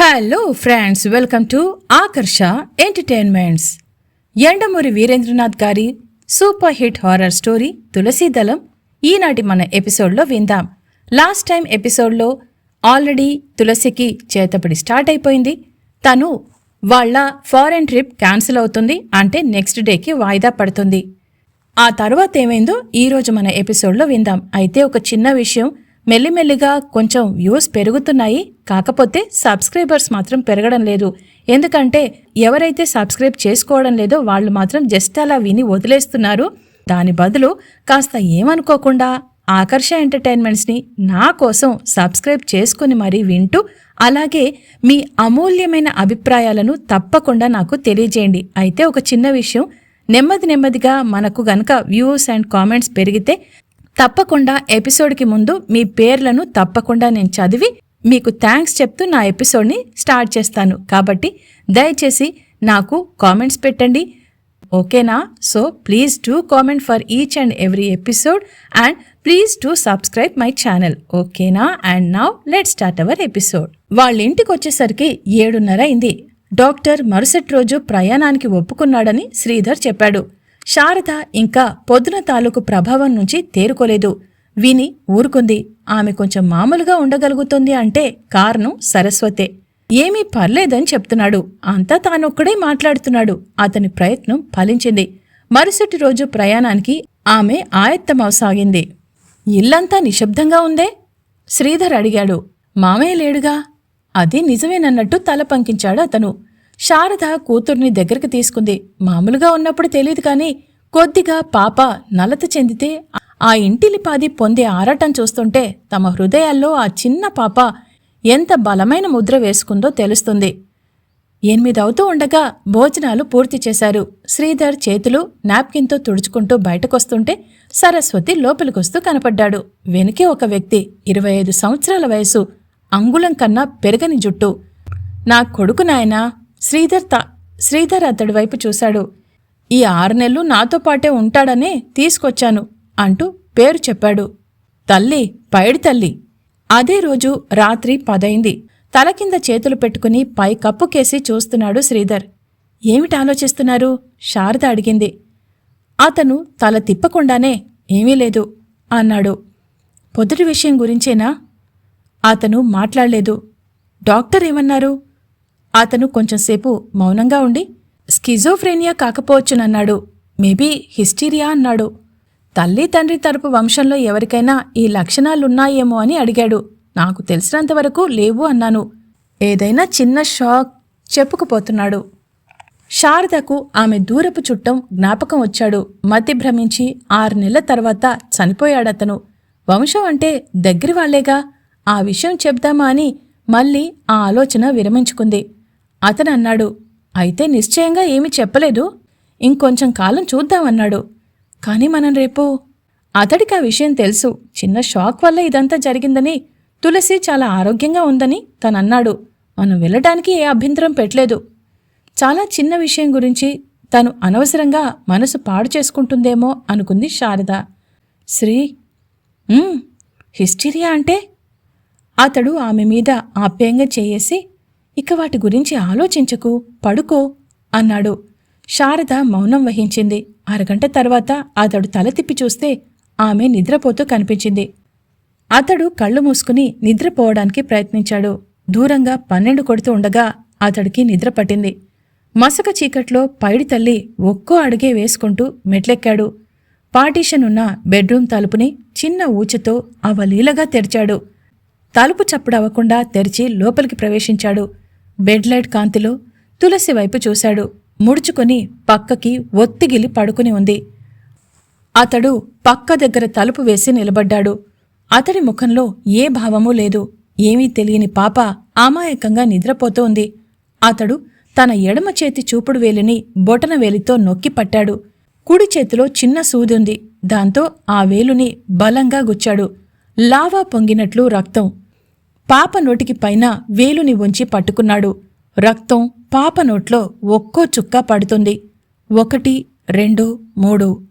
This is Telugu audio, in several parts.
Hello friends welcome to Akarsha entertainments Yandamuri Veerendranath గారి super hit horror story Tulasidalam ఈనాటి మన ఎపిసోడ్లో విందాం. లాస్ట్ టైం ఎపిసోడ్లో ఆల్రెడీ తులసికి చేతపడి స్టార్ట్ అయిపోయింది. తను వాళ్ళ ఫారెన్ ట్రిప్ క్యాన్సిల్ అవుతుంది. అంటే నెక్స్ట్ డేకి వాయిదా పడుతుంది. ఆ తర్వాత ఏమైందో ఈరోజు మన ఎపిసోడ్లో విందాం. అయితే ఒక చిన్న విషయం మెల్లిమెల్లిగా కొంచెం వ్యూస్ పెరుగుతున్నాయి. కాకపోతే సబ్స్క్రైబర్స్ మాత్రం పెరగడం లేదు. ఎందుకంటే ఎవరైతే సబ్స్క్రైబ్ చేసుకోవడం లేదో వాళ్ళు మాత్రం జస్ట్ అలా విని వదిలేస్తున్నారు. దాని బదులు కాస్త ఏమనుకోకుండా ఆకర్ష ఎంటర్టైన్మెంట్స్ని నా కోసం సబ్స్క్రైబ్ చేసుకుని మరీ వింటూ అలాగే మీ అమూల్యమైన అభిప్రాయాలను తప్పకుండా నాకు తెలియజేయండి. అయితే ఒక చిన్న విషయం. నెమ్మది నెమ్మదిగా మనకు గనక వ్యూస్ అండ్ కామెంట్స్ పెరిగితే తప్పకుండా ఎపిసోడ్కి ముందు మీ పేర్లను తప్పకుండా నేను చదివి మీకు థ్యాంక్స్ చెప్తూ నా ఎపిసోడ్ని స్టార్ట్ చేస్తాను. కాబట్టి దయచేసి నాకు కామెంట్స్ పెట్టండి. ఓకేనా? So please do comment for each and every episode and please do subscribe my channel. ఓకేనా? And now let start our episode. వాళ్ళ ఇంటికి వచ్చేసరికి ఏడున్నర అయింది. డాక్టర్ మరుసటి రోజు ప్రయాణానికి ఒప్పుకున్నాడని శ్రీధర్ చెప్పాడు. శారద ఇంకా పొద్దున తాలూకు ప్రభావం నుంచి తేరుకోలేదు. విని ఊరుకుంది. ఆమె కొంచెం మామూలుగా ఉండగలుగుతుంది అంటే కారణం సరస్వతే. ఏమీ పర్లేదని చెప్తున్నాడు. అంతా తానొక్కడే మాట్లాడుతున్నాడు. అతని ప్రయత్నం ఫలించింది. మరుసటి రోజు ప్రయాణానికి ఆమె ఆయత్తమవసాగింది. ఇల్లంతా నిశ్శబ్దంగా ఉందే? శ్రీధర్ అడిగాడు. మామయ్య లేడుగా? అది నిజమేనన్నట్టు తల పంకించాడు అతను. శారద కూతుర్ని దగ్గరికి తీసుకుంది. మామూలుగా ఉన్నప్పుడు తెలియదు కాని కొద్దిగా పాప నలత చెందితే ఆ ఇంటిలిపాది పొందే ఆరాటం చూస్తుంటే తమ హృదయాల్లో ఆ చిన్న పాప ఎంత బలమైన ముద్ర వేసుకుందో తెలుస్తుంది. ఎనిమిదవుతూ ఉండగా భోజనాలు పూర్తి చేశారు. శ్రీధర్ చేతులు నాప్కిన్తో తుడుచుకుంటూ బయటకొస్తుంటే సరస్వతి లోపలికొస్తూ కనపడ్డాడు. వెనుకే ఒక వ్యక్తి ఇరవై ఐదు సంవత్సరాల వయసు అంగుళం కన్నా పెరగని జుట్టు. నా కొడుకు నాయనా శ్రీధర్ తా శ్రీధర్ అతడి వైపు చూశాడు. ఈ ఆరు నెలలు నాతో పాటే ఉంటాడనే తీసుకొచ్చాను అంటూ పేరు చెప్పాడు. తల్లి పైడి తల్లి. అదే రోజు రాత్రి పదైంది. తల కింద చేతులు పెట్టుకుని పై కప్పుకేసి చూస్తున్నాడు శ్రీధర్. ఏమిటి ఆలోచిస్తున్నారు? శారద అడిగింది. అతను తల తిప్పకుండానే ఏమీ లేదు అన్నాడు. పొద్దుటి విషయం గురించేనా? అతను మాట్లాడలేదు. డాక్టర్ ఏమన్నారు? అతను కొంచెంసేపు మౌనంగా ఉండి స్కిజోఫ్రేనియా కాకపోవచ్చునన్నాడు. మేబీ హిస్టీరియా అన్నాడు. తల్లి తండ్రి తరపు వంశంలో ఎవరికైనా ఈ లక్షణాలున్నాయేమో అని అడిగాడు. నాకు తెలిసినంతవరకు లేవు అన్నాను. ఏదైనా చిన్న షాక్ చెప్పుకుపోతున్నాడు. శారదకు ఆమె దూరపు చుట్టం జ్ఞాపకం వచ్చాడు. మతి భ్రమించి ఆరు నెలల తర్వాత చనిపోయాడతను. వంశం అంటే దగ్గరి వాళ్ళేగా ఆ విషయం చెప్దామా అని మళ్ళీ ఆ ఆలోచన విరమించుకుంది. అతను అన్నాడు అయితే నిశ్చయంగా ఏమీ చెప్పలేదు. ఇంకొంచెం కాలం చూద్దామన్నాడు. కాని మనం రేపు అతడికి ఆ విషయం తెలుసు. చిన్న షాక్ వల్ల ఇదంతా జరిగిందని తులసి చాలా ఆరోగ్యంగా ఉందని తనన్నాడు. మనం వెళ్ళడానికి ఏ అభ్యంతరం పెట్టలేదు. చాలా చిన్న విషయం గురించి తను అనవసరంగా మనసు పాడు చేసుకుంటుందేమో అనుకుంది శారద. శ్రీ హిస్టీరియా అంటే? అతడు ఆమె మీద ఆప్యాయంగా చేయేసి ఇక వాటి గురించి ఆలోచించకు పడుకో అన్నాడు. శారద మౌనం వహించింది. అరగంట తర్వాత అతడు తల తిప్పి చూస్తే ఆమె నిద్రపోతూ కనిపించింది. అతడు కళ్ళు మూసుకుని నిద్రపోవడానికి ప్రయత్నించాడు. దూరంగా పన్నెండు కొడుతూ ఉండగా అతడికి నిద్ర పట్టింది. మసక చీకట్లో పైడి తల్లి ఒక్కో అడుగే వేసుకుంటూ మెట్లెక్కాడు. పార్టీషన్ ఉన్న బెడ్రూమ్ తలుపుని చిన్న ఊచతో అవలీలగా తెరిచాడు. తలుపు చప్పుడవ్వకుండా తెరిచి లోపలికి ప్రవేశించాడు. బెడ్ లైట్ కాంతిలో తులసి వైపు చూశాడు. ముడుచుకొని పక్కకి ఒత్తిగిలి పడుకుని ఉంది. అతడు పక్క దగ్గర తలుపు వేసి నిలబడ్డాడు. అతడి ముఖంలో ఏ భావమూ లేదు. ఏమీ తెలియని పాప అమాయకంగా నిద్రపోతోంది అతడు తన ఎడమ చేతి చూపుడు వేలిని బొటన వేలితో నొక్కి పట్టాడు. కుడి చేతిలో చిన్న సూదుంది దాంతో ఆ వేలుని బలంగా గుచ్చాడు. లావా పొంగినట్లు రక్తం పాప నోటికి పైన వేలుని ఉంచి పట్టుకున్నాడు. రక్తం పాప నోట్లో ఒక్కో చుక్క పడుతుంది. ఒకటి రెండు మూడు.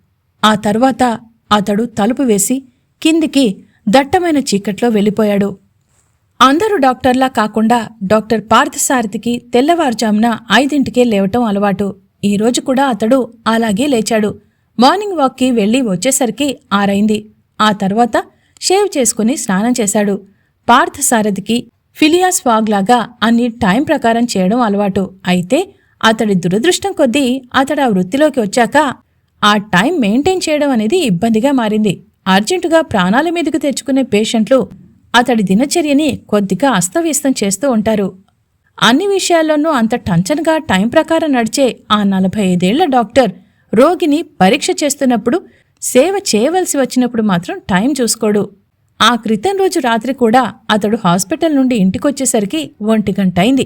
ఆ తర్వాత అతడు తలుపు వేసి కిందికి దట్టమైన చీకట్లో వెళ్ళిపోయాడు. అందరూ డాక్టర్లా కాకుండా డాక్టర్ పార్థసారథికి తెల్లవారుజామున ఐదింటికే లేవటం అలవాటు. ఈరోజు కూడా అతడు అలాగే లేచాడు. మార్నింగ్ వాక్కి వెళ్ళి వచ్చేసరికి ఆరైంది. ఆ తర్వాత షేవ్ చేసుకుని స్నానం చేశాడు. పార్థసారథికి ఫిలియాస్ వాగ్లాగా అన్ని టైం ప్రకారం చేయడం అలవాటు. అయితే అతడి దురదృష్టం కొద్దీ అతడు ఆ వృత్తిలోకి వచ్చాక ఆ టైం మెయింటైన్ చేయడం అనేది ఇబ్బందిగా మారింది. అర్జెంటుగా ప్రాణాల మీదకు తెచ్చుకునే పేషెంట్లు అతడి దినచర్యని కొద్దిగా అస్తవ్యస్తం చేస్తూ ఉంటారు. అన్ని విషయాల్లోనూ అంత టంచన్గా టైం ప్రకారం నడిచే ఆ నలభై ఐదేళ్ళ డాక్టర్ రోగిని పరీక్ష చేస్తున్నప్పుడు సేవ చేయవలసి వచ్చినప్పుడు మాత్రం టైం చూసుకోడు. ఆ క్రితం రోజు రాత్రి కూడా అతడు హాస్పిటల్ నుండి ఇంటికొచ్చేసరికి ఒంటి గంట అయింది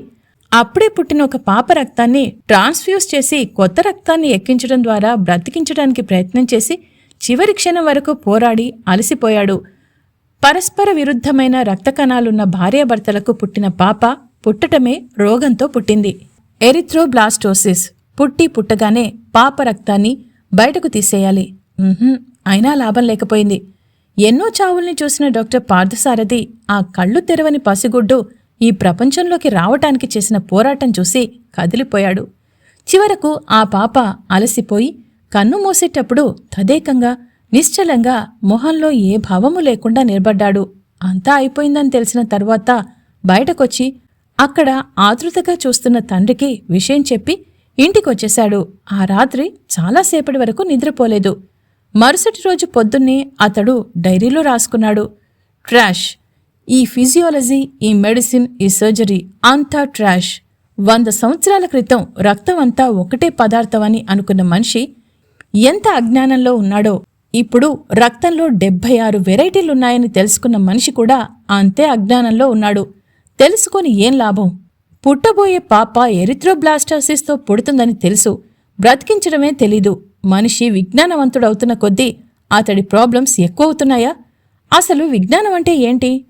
అప్పుడే పుట్టిన ఒక పాప రక్తాన్ని ట్రాన్స్ఫ్యూజ్ చేసి కొత్త రక్తాన్ని ఎక్కించడం ద్వారా బ్రతికించడానికి ప్రయత్నం చేసి చివరి క్షణం వరకు పోరాడి అలసిపోయాడు. పరస్పర విరుద్ధమైన రక్త కణాలున్న భార్యాభర్తలకు పుట్టిన పాప పుట్టటమే రోగంతో పుట్టింది. ఎరిథ్రోబ్లాస్టోసిస్ పుట్టి పుట్టగానే పాప రక్తాన్ని బయటకు తీసేయాలి. అయినా లాభం లేకపోయింది. ఎన్నో చావుల్ని చూసిన డాక్టర్ పార్థసారథి ఆ కళ్ళు తెరవని పసిగుడ్డు ఈ ప్రపంచంలోకి రావటానికి చేసిన పోరాటం చూసి కదిలిపోయాడు. చివరకు ఆ పాప అలసిపోయి కన్ను మూసేటప్పుడు తదేకంగా నిశ్చలంగా మొహంలో ఏ భావము లేకుండా నిలబడ్డాడు. అంతా అయిపోయిందని తెలిసిన తర్వాత బయటకొచ్చి అక్కడ ఆతృతగా చూస్తున్న తండ్రికి విషయం చెప్పి ఇంటికొచ్చేశాడు. ఆ రాత్రి చాలాసేపటి వరకు నిద్రపోలేదు. మరుసటి రోజు పొద్దున్నే అతడు డైరీలో రాసుకున్నాడు. ట్రాష్. ఈ ఫిజియాలజీ ఈ మెడిసిన్ ఈ సర్జరీ అంతా ట్రాష్. వంద సంవత్సరాల క్రితం రక్తం అంతా ఒకటే పదార్థం అని అనుకున్న మనిషి ఎంత అజ్ఞానంలో ఉన్నాడో ఇప్పుడు రక్తంలో డెబ్భై ఆరు వెరైటీలున్నాయని తెలుసుకున్న మనిషి కూడా అంతే అజ్ఞానంలో ఉన్నాడు. తెలుసుకొని ఏం లాభం? పుట్టబోయే పాప ఎరిథ్రోబ్లాస్టాసిస్తో పుడుతుందని తెలుసు. బ్రతికించడమే తెలీదు. మనిషి విజ్ఞానవంతుడవుతున్న కొద్దీ అతడి ప్రాబ్లమ్స్ ఎక్కువ అవుతున్నాయా అసలు విజ్ఞానం అంటే ఏంటి?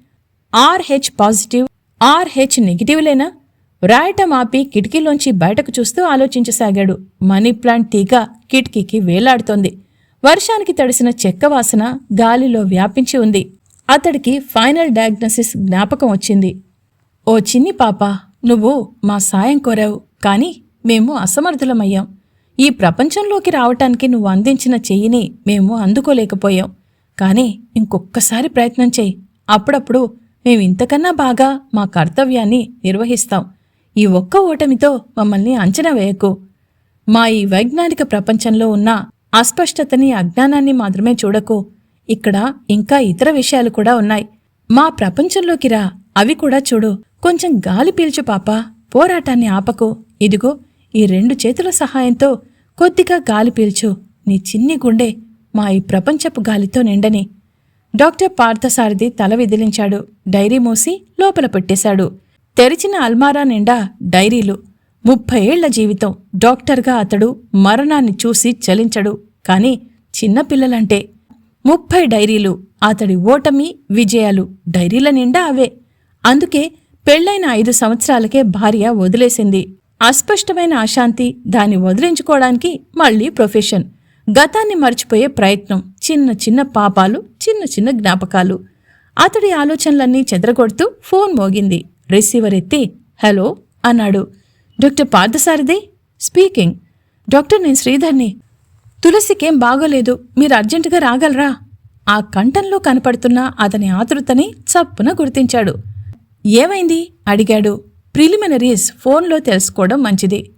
ఆర్హెచ్ పాజిటివ్ ఆర్హెచ్ నెగిటివ్లేనా రాయటం ఆపి కిటికీలోంచి బయటకు చూస్తూ ఆలోచించసాగాడు. మనీ ప్లాంట్ తీగ కిటికీకి వేలాడుతోంది. వర్షానికి తడిసిన చెక్క వాసన గాలిలో వ్యాపించి ఉంది. అతడికి ఫైనల్ డయాగ్నోసిస్ జ్ఞాపకం వచ్చింది. ఓ చిన్ని పాప నువ్వు మా సాయం కోరావు. కానీ మేము అసమర్థులమయ్యాం. ఈ ప్రపంచంలోకి రావటానికి నువ్వు అందించిన చెయ్యిని మేము అందుకోలేకపోయాం. కానీ ఇంకొక్కసారి ప్రయత్నం చెయ్యి అప్పుడప్పుడు మేము ఇంతకన్నా బాగా మా కర్తవ్యాన్ని నిర్వహిస్తాం. ఈ ఒక్క ఓటమితో మమ్మల్ని అంచనా వేయకు. మా ఈ వైజ్ఞానిక ప్రపంచంలో ఉన్న అస్పష్టతని అజ్ఞానాన్ని మాత్రమే చూడకు. ఇక్కడ ఇంకా ఇతర విషయాలు కూడా ఉన్నాయి. మా ప్రపంచంలోకి రా. అవి కూడా చూడు. కొంచెం గాలి పీల్చు పాప. పోరాటాన్ని ఆపకు. ఇదిగో ఈ రెండు చేతుల సహాయంతో కొద్దిగా గాలి పీల్చు. నీ చిన్ని గుండె మా ఈ ప్రపంచపు గాలితో నిండని. డాక్టర్ పార్థసారథి తల విదిలించాడు. డైరీ మూసి లోపల పెట్టేశాడు. తెరిచిన అల్మారా నిండా డైరీలు. ముప్పై ఏళ్ళ జీవితం. డాక్టర్గా అతడు మరణాన్ని చూసి చలించడు. కాని చిన్నపిల్లలంటే ముప్పై డైరీలు. అతడి ఓటమి విజయాలు డైరీల నిండా అవే. అందుకే పెళ్ళైన ఐదు సంవత్సరాలకే భార్య వదిలేసింది. అస్పష్టమైన అశాంతి దాన్ని వదిలించుకోవడానికి మళ్ళీ ప్రొఫెషన్. గతాన్ని మర్చిపోయే ప్రయత్నం చిన్న చిన్న పాపాలు చిన్న చిన్న జ్ఞాపకాలు. అతడి ఆలోచనలన్నీ చెదరగొడుతూ ఫోన్ మోగింది. రిసీవర్ ఎత్తి హలో అన్నాడు. Doctor Parthasarathi speaking. డాక్టర్ నేను శ్రీధర్ని. తులసికేం బాగోలేదు మీరు అర్జెంటుగా రాగలరా? ఆ కంఠంలో కనపడుతున్న అతని ఆతృతని చప్పున గుర్తించాడు. ఏమైంది? అడిగాడు. ప్రిలిమినరీస్ ఫోన్లో తెలుసుకోవడం మంచిది.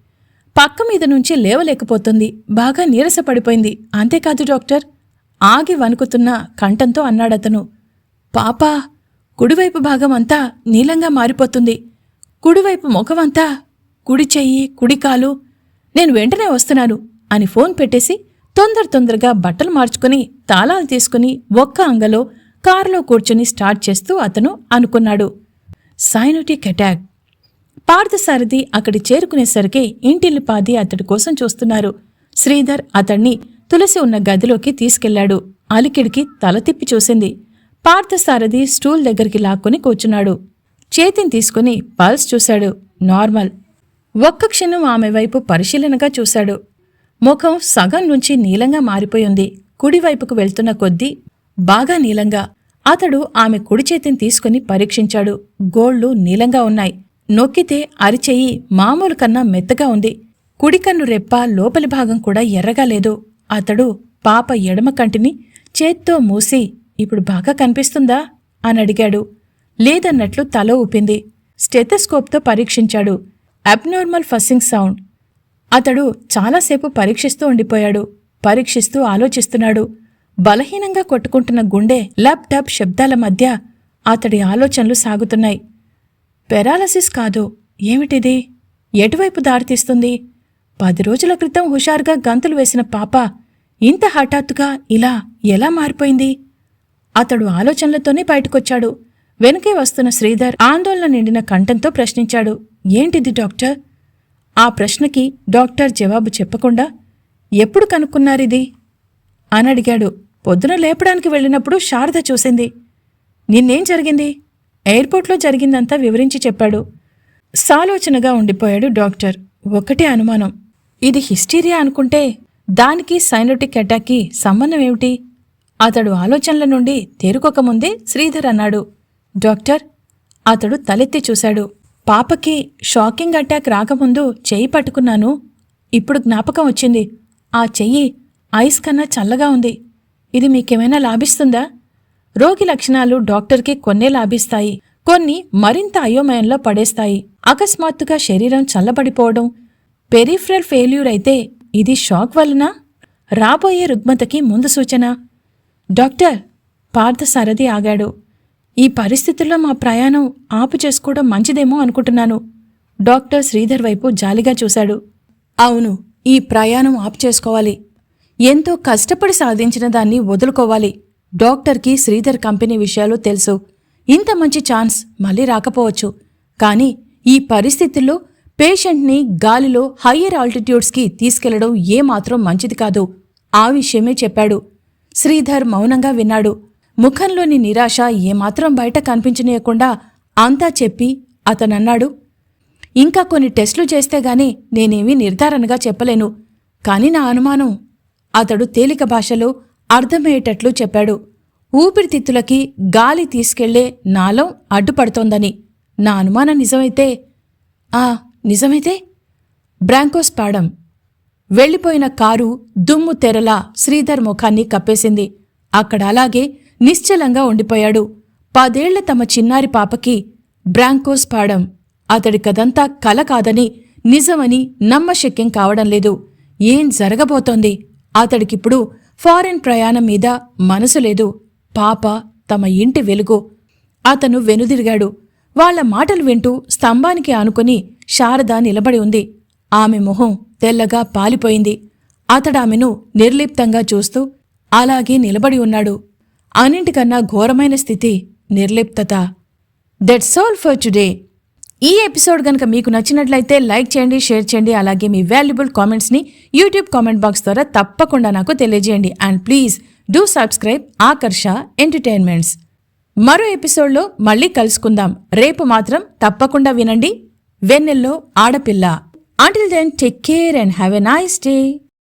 పక్క మీద నుంచి లేవలేకపోతుంది. బాగా నీరసపడిపోయింది. అంతేకాదు డాక్టర్ ఆగి వణుకుతున్న కంఠంతో అన్నాడతను. పాపా కుడివైపు భాగం అంతా నీలంగా మారిపోతుంది. కుడివైపు ముఖమంతా కుడి చెయ్యి కుడి కాలు. నేను వెంటనే వస్తున్నాను అని ఫోన్ పెట్టేసి తొందర తొందరగా బట్టలు మార్చుకుని తాళాలు తీసుకుని ఒక్క అంగలో కారులో కూర్చుని స్టార్ట్ చేస్తూ అతను అనుకున్నాడు. Cyanotic attack. పార్థసారథి అక్కడి చేరుకునేసరికి ఇంటిల్లిపాది అతడి కోసం చూస్తున్నారు. శ్రీధర్ అతణ్ణి తులసి ఉన్న గదిలోకి తీసుకెళ్ళాడు. అలికిడికి తల తిప్పి చూసింది. పార్థసారథి స్టూల్ దగ్గరికి లాక్కుని కూర్చున్నాడు. చేతిని తీసుకుని పల్స్ చూశాడు. నార్మల్. ఒక్క క్షణం ఆమె వైపు పరిశీలనగా చూశాడు. ముఖం సగం నుంచి నీలంగా మారిపోయింది. కుడివైపుకు వెళ్తున్న కొద్దీ బాగా నీలంగా. అతడు ఆమె కుడి చేతిని తీసుకుని పరీక్షించాడు. గోళ్ళు నీలంగా ఉన్నాయి. నొక్కితే అరిచెయ్యి మామూలు కన్నా మెత్తగా ఉంది. కుడికన్ను రెప్ప లోపలి భాగం కూడా ఎర్రగా లేదు. అతడు పాప ఎడమ కంటిని చేత్తో మూసి ఇప్పుడు బాగా కనిపిస్తుందా? అని అడిగాడు. లేదన్నట్లు తల ఊపింది. స్టెథస్కోప్తో పరీక్షించాడు. Abnormal fussing sound. అతడు చాలాసేపు పరీక్షిస్తూ ఉండిపోయాడు. పరీక్షిస్తూ ఆలోచిస్తున్నాడు. బలహీనంగా కొట్టుకుంటున్న గుండె ల్యాప్టాప్ శబ్దాల మధ్య అతడి ఆలోచనలు సాగుతున్నాయి. పెరాలసిస్ కాదు. ఏమిటిది? ఎటువైపు దారితీస్తుంది పది రోజుల క్రితం హుషారుగా గంతులు వేసిన పాప ఇంత హఠాత్తుగా ఇలా ఎలా మారిపోయింది? అతడు ఆలోచనలతోనే బయటకొచ్చాడు. వెనకే వస్తున్న శ్రీధర్ ఆందోళన నిండిన కంఠంతో ప్రశ్నించాడు. ఏంటిది డాక్టర్? ఆ ప్రశ్నకి డాక్టర్ జవాబు చెప్పకుండా ఎప్పుడు కనుక్కున్నారిది? అని అడిగాడు పొద్దున లేపడానికి వెళ్ళినప్పుడు శారద చూసింది. నిన్నేం జరిగింది? ఎయిర్పోర్ట్లో జరిగిందంతా వివరించి చెప్పాడు. సాలోచనగా ఉండిపోయాడు డాక్టర్. ఒకటే అనుమానం. ఇది హిస్టీరియా అనుకుంటే దానికి సైనోటిక్ అటాక్కి సంబంధం ఏమిటి? అతడు ఆలోచనల నుండి తేరుకోకముందే శ్రీధర్ అన్నాడు. డాక్టర్ అతడు తలెత్తి చూశాడు. పాపకి షాకింగ్ అటాక్ రాకముందు చెయ్యి పట్టుకున్నాను. ఇప్పుడు జ్ఞాపకం వచ్చింది. ఆ చెయ్యి ఐస్ కన్నా చల్లగా ఉంది. ఇది మీకేమైనా లాభిస్తుందా? రోగి లక్షణాలు డాక్టర్కి కొన్నే లాభిస్తాయి. కొన్ని మరింత అయోమయంలో పడేస్తాయి. అకస్మాత్తుగా శరీరం చల్లబడిపోవడం పెరిఫ్రల్ ఫెయిల్యూర్ అయితే ఇది షాక్ వలన రాబోయే రుగ్మతకి ముందు సూచన. డాక్టర్ పార్థసారథి ఆగాడు. ఈ పరిస్థితుల్లో మా ప్రయాణం ఆపు చేసుకోవడం మంచిదేమో అనుకుంటున్నాను. డాక్టర్ శ్రీధర్ వైపు జాలిగా చూశాడు. అవును ఈ ప్రయాణం ఆపు చేసుకోవాలి. ఎంతో కష్టపడి సాధించిన దాన్ని వదులుకోవాలి. డాక్టర్కి శ్రీధర్ కంపెనీ విషయాలు తెలుసు. ఇంత మంచి ఛాన్స్ మళ్ళీ రాకపోవచ్చు. కానీ ఈ పరిస్థితుల్లో పేషెంట్ని గాలిలో హయ్యర్ ఆల్టిట్యూడ్స్కి తీసుకెళ్ళడం ఏమాత్రం మంచిది కాదు. ఆ విషయమే చెప్పాడు. శ్రీధర్ మౌనంగా విన్నాడు. ముఖంలోని నిరాశ ఏమాత్రం బయట కనిపించనీయకుండా అంతా చెప్పి అతనన్నాడు. ఇంకా కొన్ని టెస్టులు చేస్తే గాని నేనేమీ నిర్ధారణగా చెప్పలేను. కాని నా అనుమానం అతడు తేలిక భాషలో అర్థమయ్యేటట్లు చెప్పాడు. ఊపిరితిత్తులకి గాలి తీసుకెళ్ళే నాలం అడ్డుపడుతోందని. నా అనుమానం నిజమైతే ఆ నిజమైతే? బ్రాంకోస్ పాడం. వెళ్ళిపోయిన కారు దుమ్ము తెరలా శ్రీధర్ ముఖాన్ని కప్పేసింది. అక్కడ అలాగే నిశ్చలంగా ఉండిపోయాడు. పదేళ్ళ తమ చిన్నారి పాపకి బ్రాంకోస్ పాడం. అతడి కదంతా కల కాదని నిజమని నమ్మశక్యం కావడం లేదు. ఏం జరగబోతోంది? అతడికిప్పుడు ఫారెన్ ప్రయాణం మీద మనసు లేదు. పాప తమ ఇంటి వెలుగు. అతను వెనుదిరిగాడు. వాళ్ళ మాటలు వింటూ స్తంభానికి ఆనుకుని శారద నిలబడి ఉంది. ఆమె మొహం తెల్లగా పాలిపోయింది. అతడామెను నిర్లిప్తంగా చూస్తూ అలాగే నిలబడి ఉన్నాడు. అన్నింటికన్నా ఘోరమైన స్థితి నిర్లిప్తత. దట్స్ ఆల్ ఫర్ టుడే ఈ ఎపిసోడ్ కనుక మీకు నచ్చినట్లయితే లైక్ చేయండి షేర్ చేయండి అలాగే మీ వాల్యుబుల్ కామెంట్స్ని యూట్యూబ్ కామెంట్ బాక్స్ ద్వారా తప్పకుండా నాకు తెలియజేయండి. And please do subscribe Akarsha entertainments. మరో ఎపిసోడ్లో మళ్ళీ కలుసుకుందాం. రేపు మాత్రం తప్పకుండా వినండి. Vennello Aadapilla. Until then take care and have a nice day